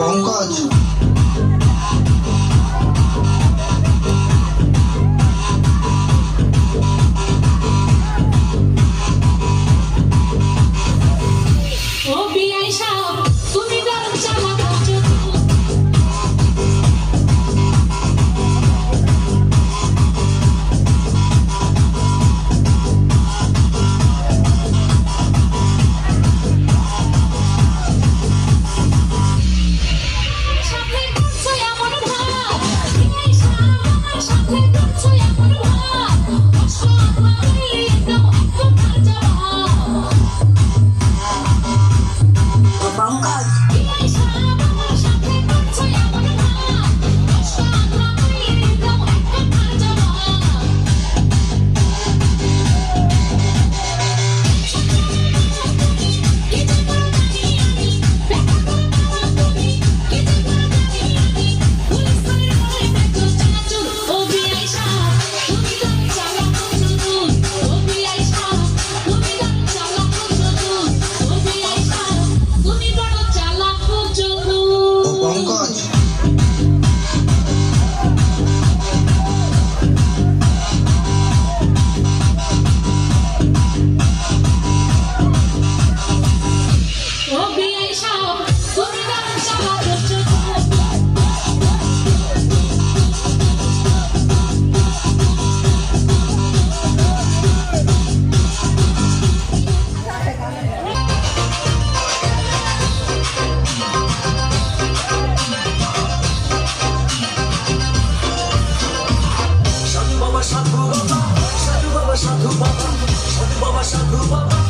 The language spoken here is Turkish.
Bom código. şakı baba, şakı baba, şakı baba.